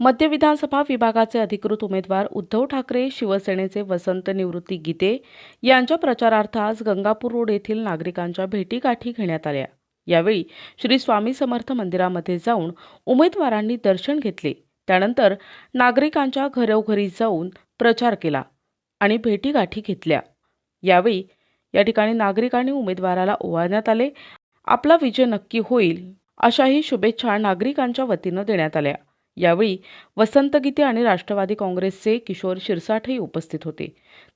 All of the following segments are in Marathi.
मध्य विधानसभा विभागाचे अधिकृत उमेदवार उद्धव ठाकरे शिवसेनेचे वसंत निवृत्ती गीते यांच्या प्रचारार्थ आज गंगापूर रोड येथील नागरिकांच्या भेटीगाठी घेण्यात आल्या. यावेळी श्री स्वामी समर्थ मंदिरामध्ये जाऊन उमेदवारांनी दर्शन घेतले. त्यानंतर नागरिकांच्या घरोघरी जाऊन प्रचार केला आणि भेटीगाठी घेतल्या. यावेळी या ठिकाणी नागरिकांनी उमेदवाराला ओवाळण्यात आले. आपला विजय नक्की होईल अशाही शुभेच्छा नागरिकांच्या वतीनं देण्यात आल्या. यावेळी वसंत गीते आणि राष्ट्रवादी काँग्रेसचे किशोर शिरसाठही उपस्थित होते.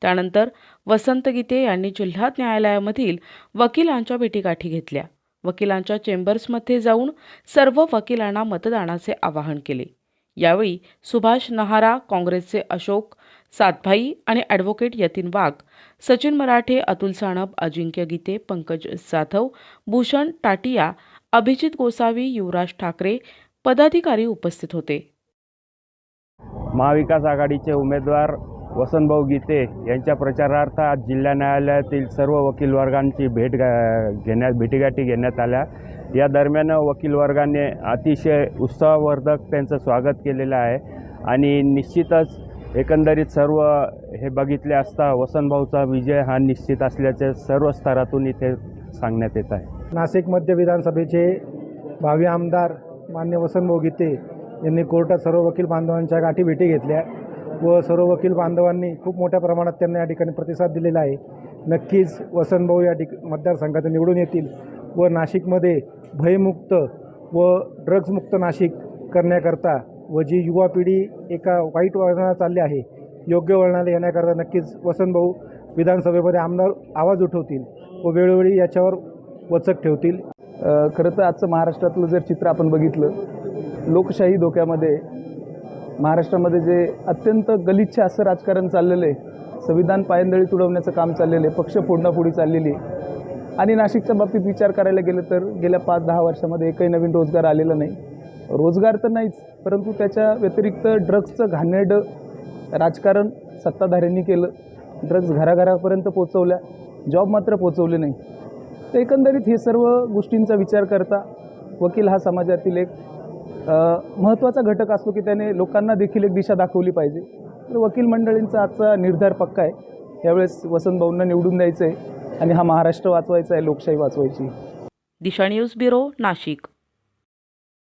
त्यानंतर वसंत गीते यांनी जिल्हा न्यायालयामधील वकिलांच्या भेटीगाठी घेतल्या. वकिलांच्या चेंबर्समध्ये जाऊन सर्व वकिलांना मतदानाचे आवाहन केले. यावेळी सुभाष नहारा काँग्रेसचे अशोक सातभाई आणि ॲडव्होकेट यतीन वाघ सचिन मराठे अतुल साणप अजिंक्य गीते पंकज जाधव भूषण टाटिया अभिजित गोसावी युवराज ठाकरे पदाधिकारी उपस्थित होते. महाविकास आघाडीचे उमेदवार वसंतभाऊ गीते यांच्या प्रचारार्थ आज जिल्हा न्यायालयातील सर्व वकील वर्गांची भेट गा- घेण्यात भेटीगाठी घेण्यात आल्या. या दरम्यान वकील वर्गाने अतिशय उत्साहवर्धक त्यांचं स्वागत केलेलं आहे आणि निश्चितच एकंदरीत सर्व हे बघितले असता वसंतभाऊचा विजय हा निश्चित असल्याचे सर्व स्तरातून इथे सांगण्यात येत आहे. नाशिक मध्य विधानसभेचे भावी आमदार मान्य वसंतभाऊ गीते यांनी कोर्टात सर्व वकील बांधवांच्या गाठी भेटी घेतल्या. व सर्व वकील बांधवांनी खूप मोठ्या प्रमाणात त्यांना या ठिकाणी प्रतिसाद दिलेला आहे. नक्कीच वसंतभाऊ या ठिक मतदारसंघात निवडून येतील व नाशिकमध्ये भयमुक्त व ड्रग्जमुक्त नाशिक करण्याकरता व जी युवा पिढी एका वाईट वळणाला चालली आहे योग्य वळणाला येण्याकरता नक्कीच वसंतभाऊ विधानसभेमध्ये आमदार आवाज उठवतील व वेळोवेळी याच्यावर वचक ठेवतील. खरं तर आजचं महाराष्ट्रातलं जर चित्र आपण बघितलं लोकशाही धोक्यामध्ये महाराष्ट्रामध्ये जे अत्यंत गलिच्छ असं राजकारण चाललेलं आहे संविधान पायंदळी तुडवण्याचं काम चाललेलं आहे पक्ष फोडण्याफोडी चाललेली आहे आणि नाशिकच्या बाबतीत विचार करायला गेलं तर गेल्या पाच दहा वर्षामध्ये एकही नवीन रोजगार आलेला नाही. रोजगार तर नाहीच परंतु त्याच्या व्यतिरिक्त ड्रग्जचं घाणेरडं राजकारण सत्ताधाऱ्यांनी केलं. ड्रग्ज घराघरापर्यंत पोचवल्या जॉब मात्र पोचवले नाही. तर एकंदरीत हे सर्व गोष्टींचा विचार करता वकील हा समाजातील एक महत्त्वाचा घटक असतो की त्याने लोकांना देखील एक दिशा दाखवली पाहिजे. तर वकील मंडळींचा आजचा निर्धार पक्का आहे. यावेळेस वसंतभाऊंना निवडून द्यायचं आहे आणि हा महाराष्ट्र वाचवायचा आहे लोकशाही वाचवायची. Disha news bureau Nashik.